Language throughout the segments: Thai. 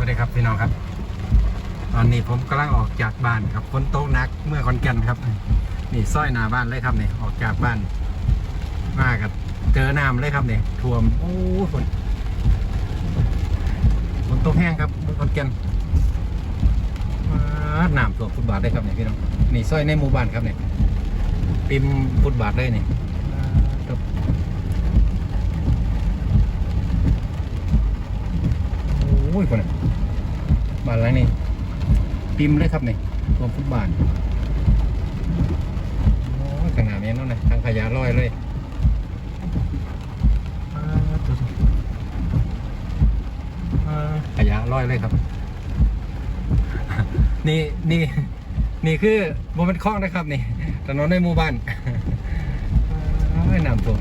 วัสดีครับพี่น้องครับ ตอนนี้ผมกำลังออกจากบ้านครับฝนตกหนักเมื่อคอนแก่นครับ นี่ซอยหน้าบ้านเลยครับเนี่ยออกจากบ้านมากับเจอน้ำเลยครับเนี่ยท่วมโอ้ฝนฝนตกแห้งครับเมื่อคอนแก่นมาดน้ำท่วมฟุตบาทเลยครับเนี่ยพี่น้องนี่ซอยในหมู่บ้านครับเนี่ยปิมฟุตบาทเลยนี่ครับโอ้ยคนน่ะ บ้านหลังนี้ปิมเลยครับนี่ยท่วมฟุตบาทโอ้ขนาดนี้นั่นนะทางขยะลอยเลยขยะลอยเลยครับ นี่นี่นี่คือโมเมนคลองนะครับนี่ถนนในหมู่บ้านน้ำท่วม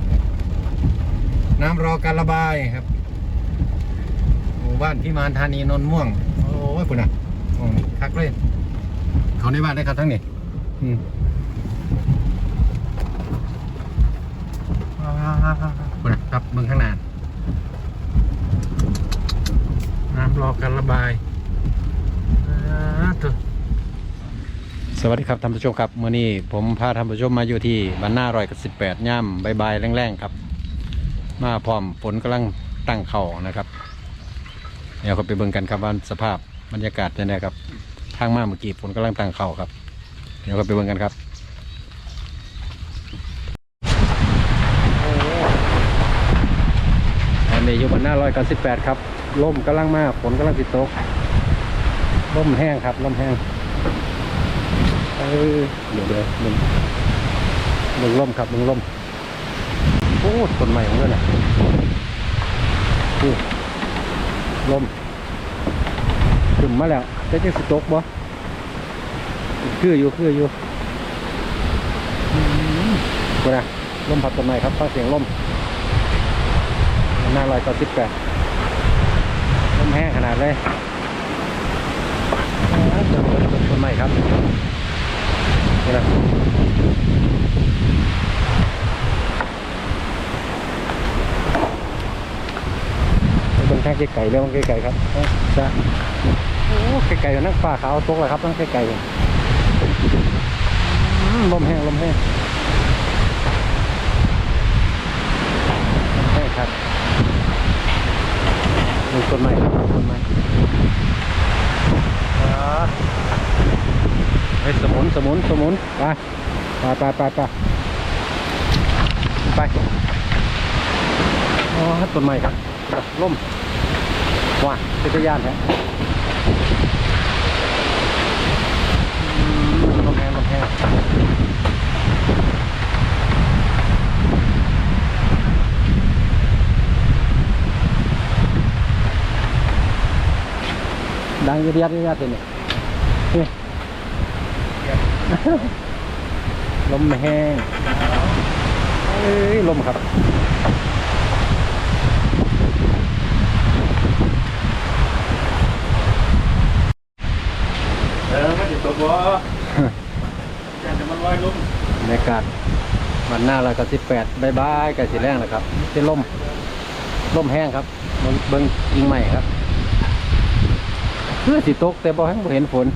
น้ำรอการระบายครับ หมู่บ้านพิมานธานีนนท์ม่วง ยคุณอะมองนี่คักเลยเขาในบ้านได้ครับทั้งนี้อืมคุณครับเมืองข้างหน้าน้ำรอการระบายสวัสดีครับท่านผู้ชมครับเมื่อนี้ผมพาท่านผู้ชมมาอยู่ที่บ้านหน้าร้อยกับสิบแปดย่ำใบายแรงๆครับ มาพร้อมฝนกำลังตั้งเข่านะครับเดี๋ยวเราไปเบิ่งกันครับว่าสภาพ บรรยากาศจะไงครับทางมาเมื่อกี้ฝนกำลังตั้งเข่าครับ เดี๋ยวเราไปเบิ่งกันครับอันนี้อยู่บนหน้าร้อยกับสิบแปดครับลมกำลังมากฝนกำลังติดตกลมแห้งครับลมแห้งเออเดี๋ยวเดี๋ยวมึงมึงลมครับมึงลมโอ้ต้นใหม่ของเรื่องน่ะนี่ลม ขึ้นมาแล้วจะจะสิตกบ่คืออยู่คืออยู่อืมกูนะลมพัดต้นไม้ครับฟังเสียงลมหน้าลอยต่อสิบแปดลมแห้งขนาดเลยต้นต้นต้นต้นใหม่ครับนี่นะเป็นข้างไก่ๆเรื่องไก่ๆครับจ้ะ โอ้ไก่ๆนั่งฟ้าขาวตกเลยครับนั่งไก่ๆอืมลมแห้งลมแห้งลมแห้งครับมีต้นไม้ครับต้นไม้เฮ้ยสมุนสมุนสมุนไปไปไปไปไปไปอ๋อต้นไม้ครับล่มว้าเป็นตะยานแท้อื มลมแห้งดังเรียดเรียดเลยเนี่ยลมแห้งเอ้ยลมครับ เออไม่ติดตัวบ่อยากจะมันลอย ลุ่มบรรยากาศวันหน้าเราก็สิบแปดบายบายกับสีแรงนะครับที่ลมลมแห้งครับเบิ่งเบิ้งยิงใหม่ครับเพื่อสิตกแต่บ่แห้งบ่เห็นฝน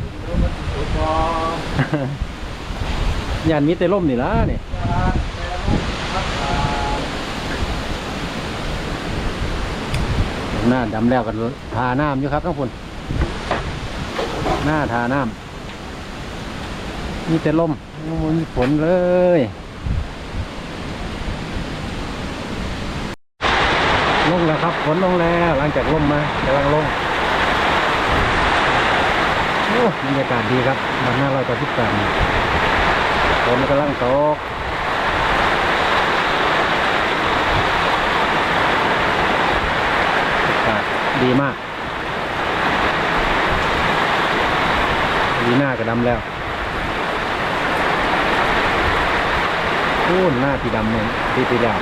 ตัวบ่ยานมีแต่ลมนี่ละนี่หน้าดำแล้วกันทาน้ำอยู่ครับทั้งฝนหน้าทาน้ำ มีแต่ลมไม่มีฝนเลยลงแล้วครับฝนลงแล้วหลังจากลมมากำลังลงโอ้บรรยากาศดีครับมันหน่าเราจะทิศกันฝนกำลังตกอากาศดีมากดีหน้าก็ดำแล้ว โอ้หน้าที่ดำเมือนที่ที่แล้ว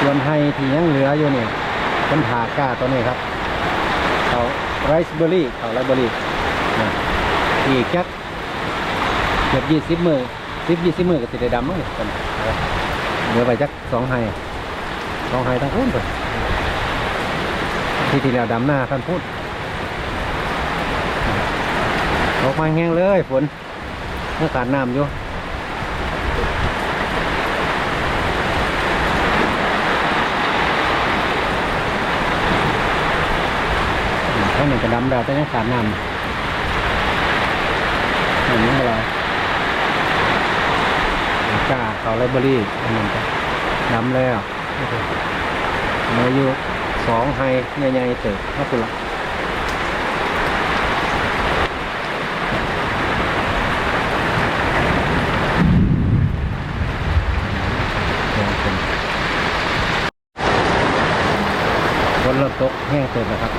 ส่วนไฮที่ยังเหลืออยู่เนี่ยเป็นถาก้าตัวนี้ครับเขาไรซ์เบอร์รี่เขาไรซ์เบอร์รี่นะอีกจักเกือบยี่สิบมือสิบยี่สิบมือก็ติดได้ดำมั้งเนี่ยตอนเหลือไปจักสองไฮสองไฮทั้งพุ่นเลยที่ที่แล้วดำหน้าท่านพูด ออกมาแห้งเลยฝนเมื่อขาดน้ำอยู่ท่านหนึ่งก็ดำแล้วแต่ยังขาดน้ำอันนี้อะไรกล้าเขาไลบรารีอันนั้นดำแล้วเหลืออยู่สองไฮใหญ่ๆเติบก็คุณละเดี๋ยวเป็นฝนเริ่มตกแห้ง เติบแล้วครับ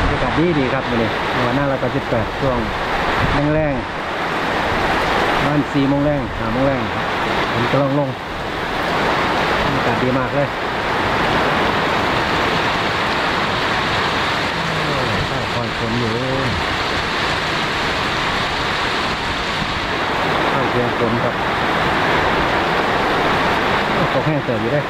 บรรยากาศดีดีๆครับวันนี้วันหน้าเราก็จะแปดช่วงแรงๆประมันสี่โมงแรงห้าโมงแรงครับผมกำลังลงบรรยากาศดีมากเลยโอ้ยข้าวคอยฝนอยู่ข้าวเพียงฝนครับโอ้ตกแห้งเติบอยู่ได้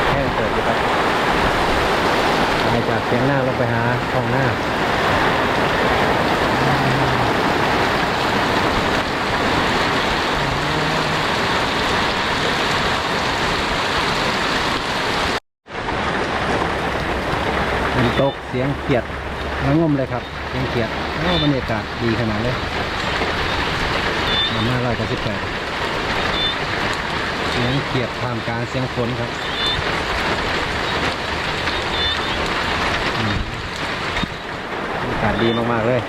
อ แห้งเติบอยู่ครับไปจากเสียงหน้าลงไปหาห้องหน้า มันต กเสียงเขียดระงมเลยครับเสียงเขียดโอ้บรรยากาศดีขนาดเลยมันน่าร้อยกับสิบแปดเสียงเขียดท่ามกลางเสียงฝนครับอืมบรรยากาศดีมากๆเลย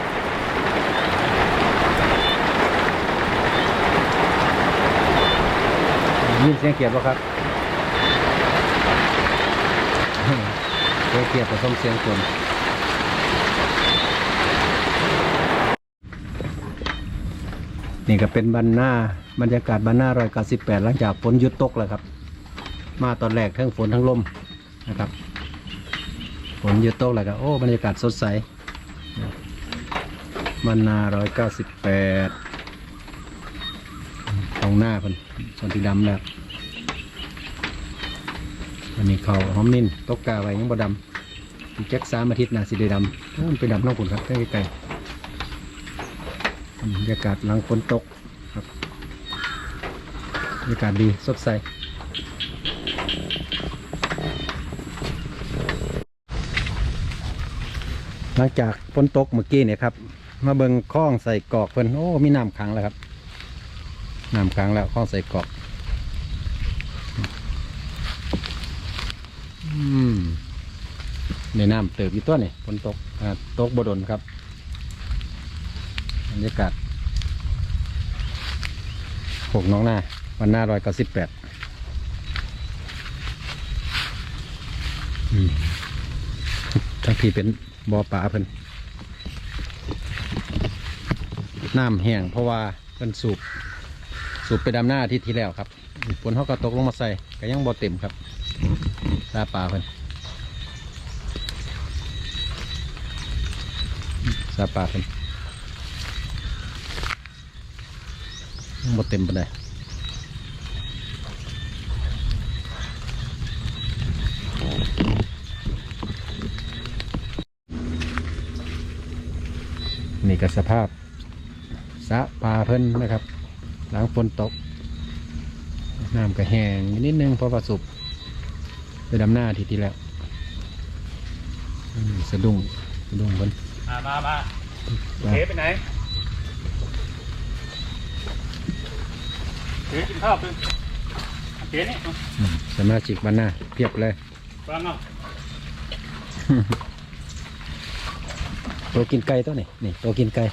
ยินเสียงเขียดป่ะครับเสียงเขียดผสมเสียงฝน นี่ก็เป็นบรรณาบรรยากาศบรรณาร้อยเกาสิบแปดหลังจากฝนหยุดตกแล้วครับ มาตอนแรกทั้งฝนทั้งลมนะครับฝนหยุดตกแล้วก็โอ้บรรยากาศสดใสบรรณาร้อยเก้าสิบแปดตรงหน้าเพิ่นส่วนที่ดำแล้วอันนี้เขาหอมนินตกกาไว้ยังบ่ดำอีแจ็คสามอาทิตย์นาสิได้ดำมันไปดำนอกผลครับใกล้ๆ บรรยากาศหลังฝนตกครับบรรยากาศดีสดใสหลังจากฝนตกเมื่อกี้เนี่ยครับ มาเบิงคล้องใส่กอกเพิ่นโอ้มีน้ำขังแล้วครับน้ำขังแล้วคล้องใส่กอกอืมในน้ำเติบอยู่ตัวนี่ฝนตกอ่าตกบดนครับ บรรยากาศหกน้องหน้า วันหน้าร้อยเก้าสิบแปดทั้งที่เป็นบ่อป่าเพิ่นน้ำแห้งเพราะว่าเพิ่นสูบ สูบไปดำหน้าอาที่ที่แล้วครับฝนเขาก็ตกลงมาใส่ก็ยังบ่อเต็มครับตาปลาเพิ่นซาปลาเพิ่น ยังบ่เต็มปานใดนี่ก็สภาพสระปลาเพิ่นนะครับหลังฝนตก น้ำก็แห้งนิดนึงเพราะว่าสุบไปดำหน้าอาทีที่แล้วอืมสะดุ้งสะดุ้งเพิ่นมามามาว่าเทไปไหน เทกินข้าวเป็นเทนี่เอาอืมสมาชิกบ้านหน้าเพียบเลย ฟังเอาตัวกินไก่ตัวนี่นี่ตัวกินไก่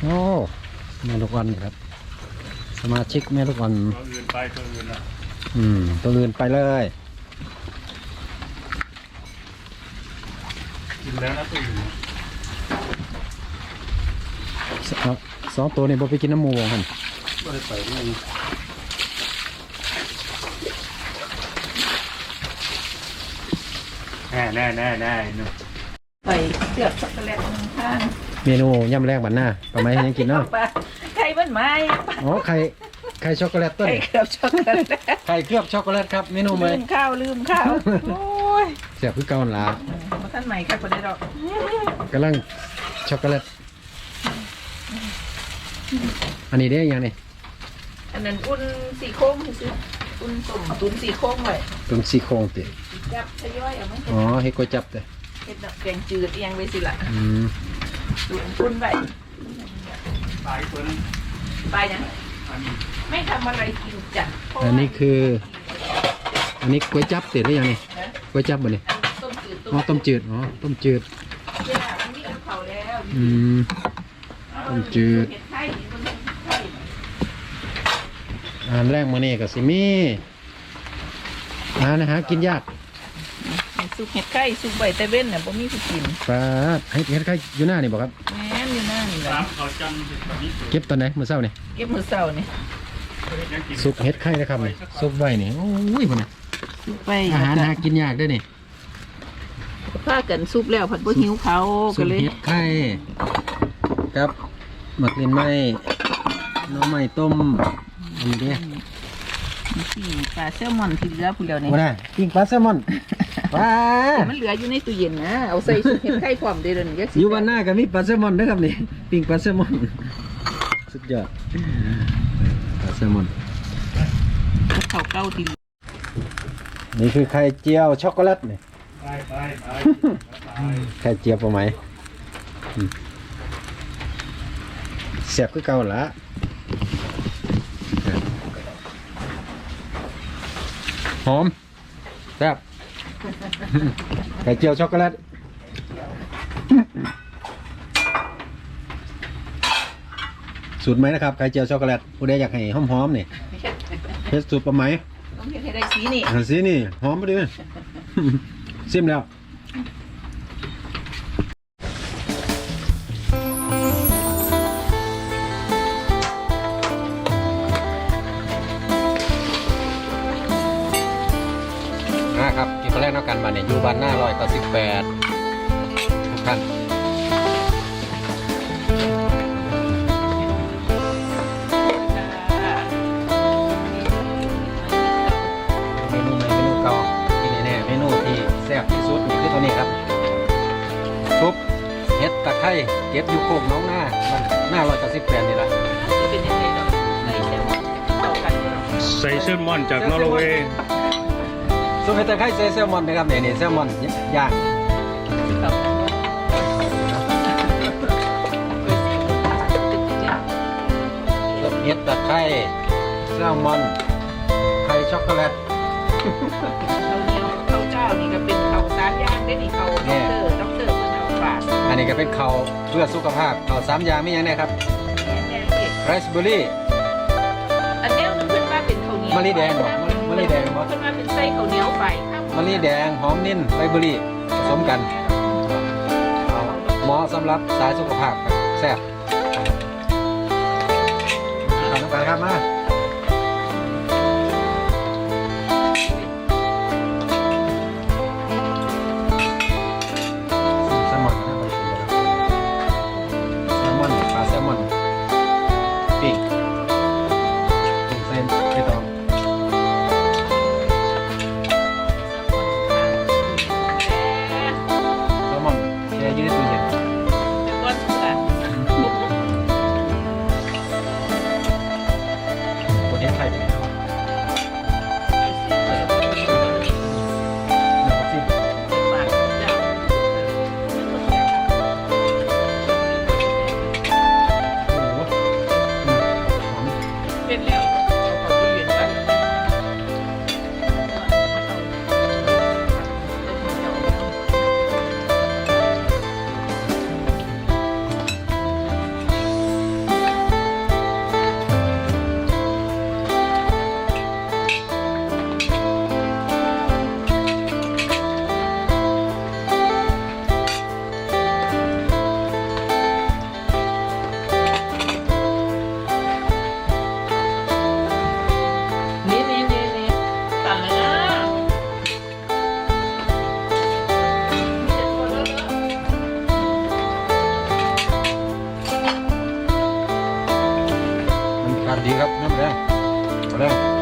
โอ้แม่ลูกอ่อนนี่ครับ สมาชิกแม่ลูกอ่อนตัวอื่นไปตัวอื่นอะอืมตัวอื่นไปเลย กินแล้วนะตัวอื่นส สองตัวนี่บ่ไปกินน้ำมูบ่กันแน่แน่แน่แน่เนาะไปเกือบช็อกโกแลตข้างเมนูย่ำแรกบันหน้าปรไมาณนี้กินเนาะไข่มันไม้อ๋อไข่ไข่ช็อกโกแลตต้นไข่เคลือบช็อกโกแลตไข่เคลือบช็อกโกแลตครับเมนูใหม่ลืมข้าวลืมข้าวโอ้ยเสียบคือเก่าหลาท่านใหม่ค่ะคนเดียวกกำลังช็อกโกแลต อันนี้ได้ยังนี่อันนั้นอุ่นสีโค้งซื้ออุ่นตุ่มตุนสีโค้งไว้ตรงซี่โครงติจับทยอยเอาไหมอ๋อเฮ็ดก๋วยจับแต่เห็ดดอกแกงจืดเอียงไว้สิล่ะอืมตุนอุ่นไว้ตายคนไปยังไม่ทำอะไรกินจ้ะเพราะอัว่านนี้คือ อันนี้ก๋วยจับติดหรือยังนี่นะก๋วยจับบ่นี่อันต้มจืดอ๋อต้มจืดอ๋อต้มจืดเวลามันมีกับเขาแล้วอืมต้มจืด เห็ดไข่นี่มันเห็ดไข่ อาหารแรกมานี่ก็สิมีอาหารนะฮะกินยากซุปเห็ดไข่ซุปใบตะเว้นน่ะบ่มีผู้กินปลาให้เฮ็ดไข่อยู่หน้านี่บ่ครับแม่นอยู่นั่นแหละสามเขาจันทร์แบบนี้เก็บตอนไหนมื้อเช้านี่เก็บมือเสานี่ยังกินซุปเฮ็ดไข่นะครับนี่ซุปไว้นี่โอ้ยพุ่นน่ะซุปไปอาหารหากินยากเด้วยนี่พากันซุปแล้วผัดบ่หิวเขาซุก็ปเลยเฮ็ดไข่กับหมักลิ้นไม้หน้อไม้ต้มอั นนี้เด้นี่ปลาแซลมอนที่เหลือผู้เดียวนี่บ่ได้ปิ้งปลาแซลมอนว้ามันเหลืออยู่ในตู้เย็นนะเอาใส่ซุปเห็ดไข่พร้อมได้เด้อนี่จักสิอยู่บ้านหน้าก็มีปลาแซลมอนนะครับนี่ปิ้งปลาแซลมอนสุดยอดปลาแซลมอนเขาเก้าที่นี่คือไข่เจียวช็อกโกแลตนี่ไปไปไปไปไข่เจียวปะไหมอืมเสียบคือเก่าละ หอมแซ่บไข่เจียวช็อกโกแลตสูตรไหมนะครับไข่เจียวช็อกโกแลตผู้ใดอยากให้หอมๆนี่เฮ็ดสูตรปะไหมต้องเฮ็ดให้ได้สีนี่อันสีนี่หอมไปดิซิมแล้ว ห็ดตะไคร้เก็บอยู่โคกน้องหน้าบ้านหน้าร้อยต่อสิบแปดนี่แหละจะเป็นยังไงเนาะใส่แซลมอนเข้ากันเนาะใส่เซลมอนจากนอร์เวย์ซุปเห็ดตะไคร้ใส่แซลมอนนะครับเนี่ยนี่แซลมอนย่างเข้ากันเนาะเคยสิตึกจ้ะซุปเห็ดตะไคร้แซลมอนไข่ช็อกโกแลตข้าวเหนียวข้าวเจ้านี่ก็เป็นข้าวสามอย่างได้นี่ข้าวด็อกเตอร์ด็อกเตอร์ เพิ่นเอาฝากอันนี้ก็เป็นเขาวเพื่อสุขภาพเขาวสามอย่างมีอย่างไงครับแน่ๆสิไรซ์เบอร์รี่ อันเนี้ยมันขึ้นมาเป็นข้าวเหนียวมะลิแดงบ่มะลิแดงบ่ขึ้นมาเป็นไส้ข้าวเหนียวไปครับมะลิแดงหอมนิ่นไรซ์เบอร์รี่ผสมกันเอาเหมาะสำหรับสายสุขภาพครับแซ่บทำน้ำกันครับมา ดีครับน้ำแดงมาแล้ว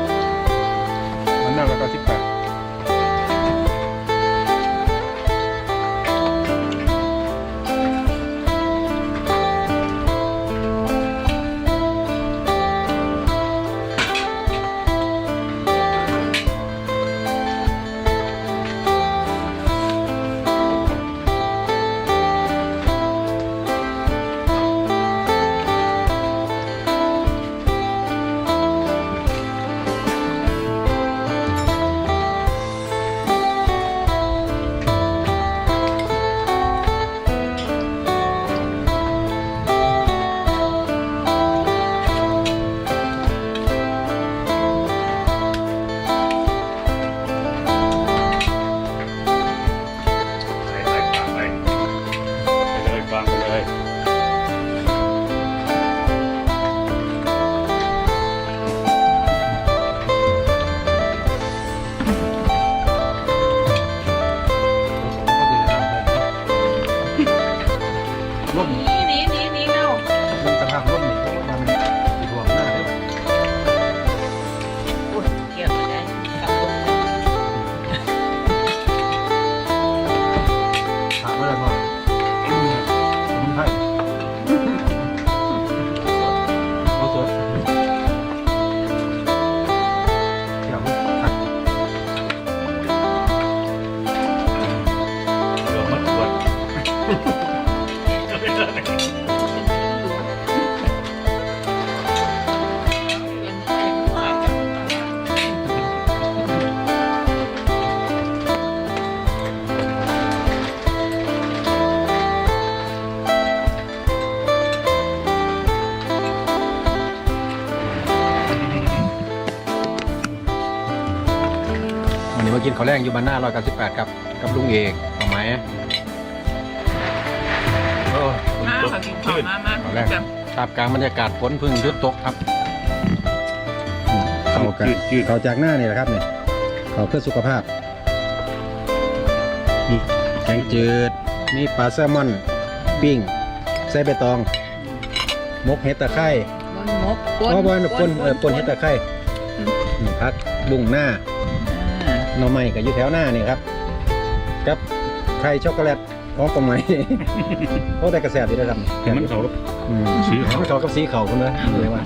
วันนี้มากินข้าวแรงอยู่บ้านหน้าร้อยกสิบแปดครับกับลุงเอกต่อไหม มาเขากินข้าวมามาข้าวแรงครับกลางบรรยากาศฝนเพึ่งหยุดตกครับ เขากันเขาจากหน้านี่แหละครับเนี่ยเขาเพื่อสุขภาพมีแกงจืด มีปลาแซลมอน ปิ้งใส่ใบตอง มกเห็ดตะไคร้บนมกเพราะว่าปนเออปนเห็ดตะไคร้อืมพักบุ้งหน้าหน่อไม้ก็อยู่แถวหน้านี่ครับกับไข่ช็อกโกแลต ของกลมไหมโอ้แต่กระแสดีนะครับเห็นมันเขาอืมสีขาวมันเขากับสีเขาคนเลยเลยว่า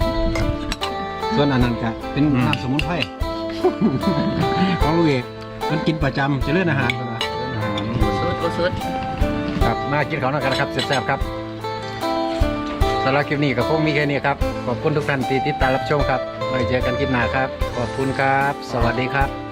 ส่วนอันนั้นก็เป็นอืมน้ำสมุนไพรของลูกเอกมันกินประจำจะเลื่อนอาหารคนละสุดก็สุดครับมากินเขาวหน่อยกันนะครับแซ่บๆครับสำหรับคลิปนี้ก็คงมีแค่นี้ครับ ขอบคุณทุกท่านที่ติดตามรับชมครับไว้เจอกันคลิปหน้าครับ ขอบคุณครับ สวัสดีครับ